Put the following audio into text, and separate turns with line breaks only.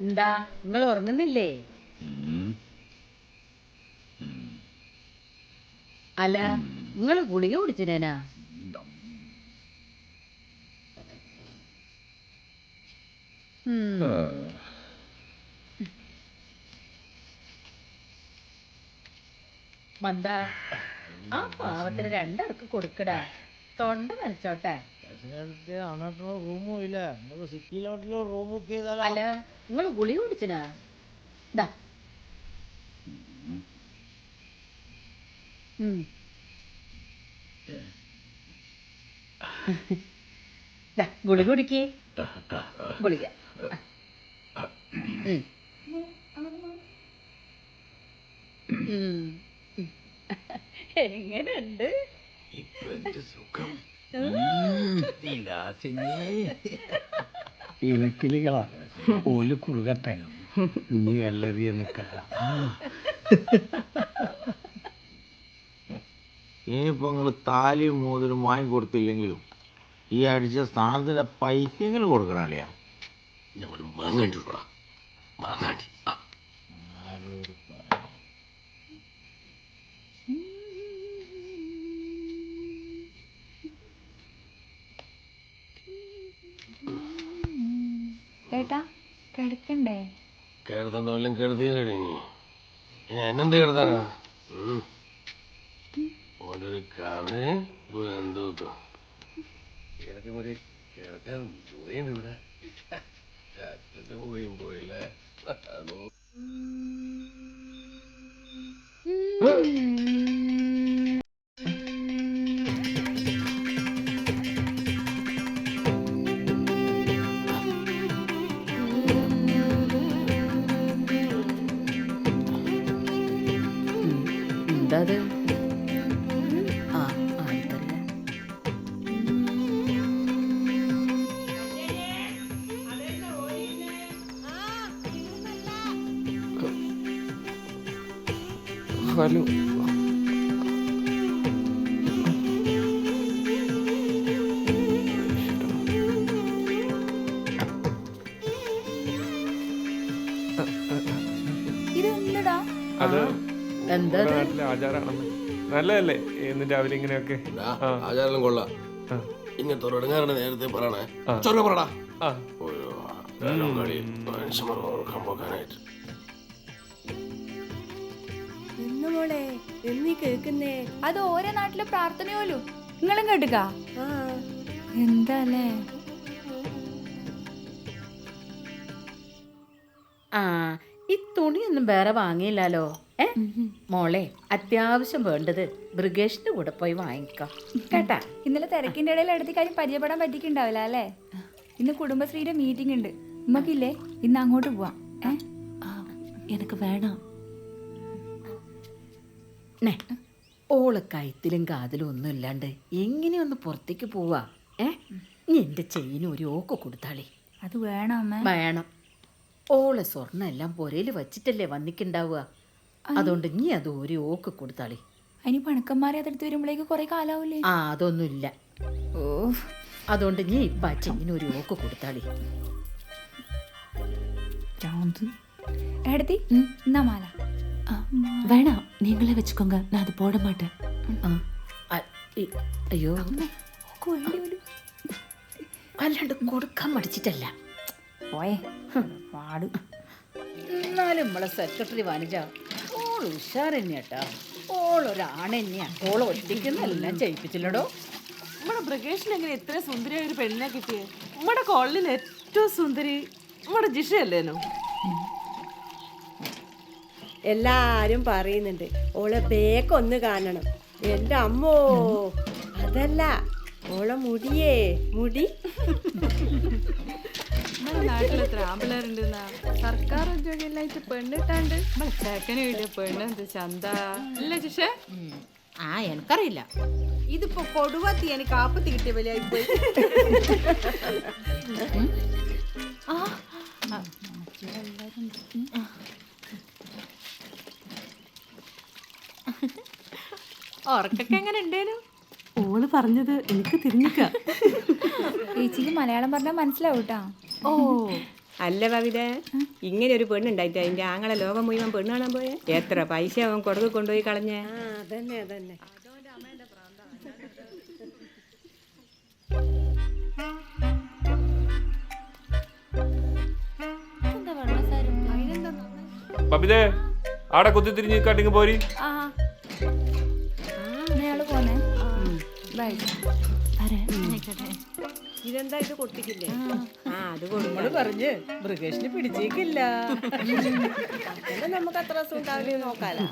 എന്താ? നിങ്ങൾ ഉറങ്ങുന്നില്ലേ? അല്ല നിങ്ങൾ ഗുളിക കുടിച്ചിനേനാ. മന്ദ ആ പാവത്തിന് രണ്ടർക്ക് കൊടുക്കടാ. തൊണ്ട നനച്ചോട്ടെ
റൂമും ഇല്ല നമുക്ക് സിറ്റിയിലോട്ടുള്ള റൂം ബുക്ക് ചെയ്താലോ?
അല്ല നിങ്ങൾ ഗുളിക കുടിച്ചിനാ? ദാ. ഉം. ദാ, ഗുളിക കുടിക്കേ. ഗുളിക. ഉം. ഉം. എങ്ങനെയുണ്ട്
ഇലക്കിളികളാ ഓൽ കുറുകട്ടെ. ഇനി വെള്ളറിയ നിക്കല്ല
ഇനിയിപ്പോ നിങ്ങൾ താലിയും മോതിരം വാങ്ങിക്കൊടുത്തില്ലെങ്കിലും ഈ അടിച്ച സ്ഥാനത്തിന്റെ പൈസയെങ്കിലും കൊടുക്കണം അളിയാ
ഞങ്ങൾ വാങ്ങേണ്ടി വിടാ വാങ്ങാണ്ടി ആ
ഏട്ടാ കിടക്കണ്ടേ
കരുതണ്ടോലും കരുതിയില്ലേ നീ ഇനി എന്നെന്ത് കരുതാനാ ഉം. ഓനൊരു കവന് എന്തോ കിടക്കും ഒരു കിടക്കാൻ ദൂരെയുണ്ട് ഇവിടെ. പോയും പോയില്ലേ? അതോ
എന്താ അത് ആ ആ ഇതല്ലേ.
ഹലോ
എന്താ?
നാട്ടിലെ ആചാരാണെന്ന്. നല്ലതല്ലേ എന്നും രാവിലെ ഇങ്ങനെയൊക്കെ? ആ.
ആചാരം കൊള്ളാം. ഇങ്ങനത്തെ നേരത്തെ പറയണേ. ചൊല്ല പറടാ. മനുഷ്യന്മാർ ഓർക്കാൻ പോക്കാനായിട്ട്.
മോളെ എന്നീ കേക്കുന്നേ
അത് ഓരോ നാട്ടിലെ പ്രാർത്ഥനയോലു. നിങ്ങളും കേട്ടുക? എന്താല്ലേ
ആ തുണിയൊന്നും വേറെ വാങ്ങിയില്ലല്ലോ. ഏ? മോളെ അത്യാവശ്യം വേണ്ടത് ബ്രിഗേഷിന്റെ കൂടെ പോയി വാങ്ങിക്കാം. കേട്ടാ?
ഇന്നലെ തിരക്കിന്റെ ഇടയിൽ അടുത്ത് കാര്യം പരിചയപ്പെടാൻ പറ്റിയിട്ടുണ്ടാവില്ല അല്ലേ? ഇന്ന് കുടുംബശ്രീയുടെ മീറ്റിംഗ് ഉണ്ട്. ഉമ്മക്കില്ലേ? ഇന്ന് അങ്ങോട്ട് പോവാം.
എനിക്ക് എനക്ക്
വേണം. ഓൾ കയത്തിലും കാതിലും ഒന്നും ഇല്ലാണ്ട് എങ്ങനെയൊന്ന് പുറത്തേക്ക് പോവാ? ഏ? നീ എന്റെ ഒരു ഓക്കെ കൊടുത്താളി.
അത് വേണം
വേണം. ഓളെ സ്വർണ്ണം എല്ലാം പൊരയില് വച്ചിട്ടല്ലേ വന്നിക്കുണ്ടാവുക അതുകൊണ്ട് നീ അത് ഒരു ഓക്ക് കൊടുത്താളി
അതിന് പണക്കന്മാരെ അതെടുത്ത് വരുമ്പോഴേക്ക് കുറെ കാലാവൂലേ
ആ അതൊന്നുമില്ല
ഓ
അതുകൊണ്ട് നീ ഇപ്പൊ ആ ചെയിന് ഒരു ഓക്ക് കൊടുത്താളി
എടുത്തി എന്നാ മാല
ஆ, வேணாம் நீங்களே வச்சுக்கோங்க நான் அது போட மாட்டேன்
ആ, അ- ഈ- അയ്യോ
ഓക്ക് വേണ്ടി വരും
അല്ലാണ്ട് കൊടുക്കാൻ മടിച്ചിട്ടല്ല
പോയേ പാട്.
എന്നാലും നമ്മളെ സെക്രട്ടറി വനജ ഓൾ ഉഷാർ തന്നെയാട്ടാ. ഓളൊരാണ് തന്നെയാ. ഓൾ ഒറ്റയ്ക്കെന്നെല്ലാം ചെയ്യിപ്പിച്ചില്ലടോ
നമ്മുടെ ബ്രിഗേഷിന് എങ്ങനെ ഇത്ര സുന്ദരിയായ ഒരു പെണ്ണിനെ കിട്ടിയേ? നമ്മുടെ കോളനിയിൽ ഏറ്റവും സുന്ദരി നമ്മുടെ ജിഷയല്ലേനോ
എല്ലാരും പറയുന്നുണ്ട് ഓളെ ബേക്കൊന്ന് കാണണം. എന്റെ അമ്മോ അതല്ല ഓളെ മുടിയേ മുടി.
നമ്മുടെ നാട്ടിൽ എത്ര സർക്കാർ ഉദ്യോഗമില്ലായിട്ട് പെണ്ണിട്ടാണ്ട്. ചെക്കന് ചന്ത? അല്ല ജിഷേ?
ആ എനിക്കറിയില്ല.
ഇതിപ്പോ കൊടുവത്തി എനിക്ക് ആപ്പത്തി കിട്ടിയ വിലയായി പോയി
ഉറക്കൊക്കെ എങ്ങനെ ഉണ്ടേനു?
ഓൾ പറഞ്ഞത് എനിക്ക് തിരിഞ്ഞിക്ക.
ചേച്ചിക്ക് മലയാളം പറഞ്ഞാൽ മനസ്സിലാവും കേട്ടാ
ഓ.
അല്ല കവിത ഇങ്ങനെ ഒരു പെണ്ണുണ്ടായിട്ട് അതിന്റെ ആങ്ങളെ ലോകം മുഴുവൻ പെണ്ണ് കാണാൻ പോയെ? എത്ര പൈസ അവൻ കൊടുക്ക് കൊണ്ടുപോയി കളഞ്ഞ?
ആ അതന്നെ അതന്നെ.
ബബിതേ ആടെ കുത്തിത്തിരിഞ്ഞ് കട്ടിങ് പോരി.
ആ അയാൾ പോന്നെ. ബൈ.
ഇതെന്താ ഇത് കൊട്ടിക്കില്ലേ?
ആ. അത് കൊടുക്കും
നമ്മൾ പറഞ്ഞ് മൃഗേഷിന് പിടിച്ചേക്കില്ല.
നമുക്ക് അത്ര അസുഖം ഉണ്ടാവില്ല നോക്കാലോ.